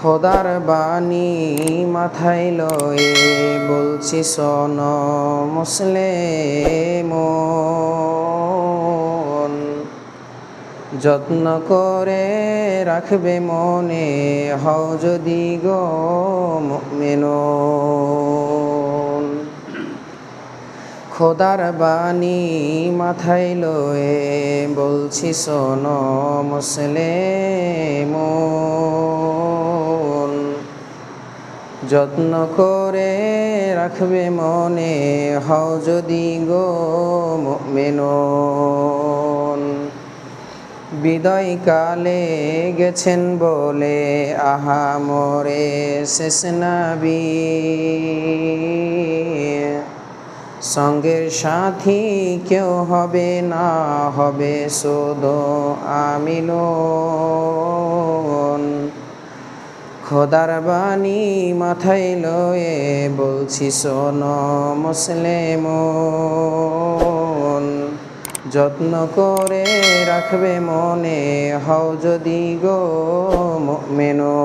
খোদার বাণী মাথায় লয়ে বলছি সন মুসলে মন যত্ন করে রাখবে মনে, হও যদি গো মেনন খোদার বাণী মাথায় লয়ে বলছি, শোন মুসলে যত্ন করে রাখবে মনে, হও যদি গো মেনন বিদায় কালে গেছেন বলে, আহা মোরে শেষ নাবি সঙ্গের সাথী কেউ হবে না, হবে শুধু আমিল খোদার বাণী মাথায় লয়ে বলছি, শোন মুসলিম যত্ন করে রাখবে মনে, হও যদি গো মেনো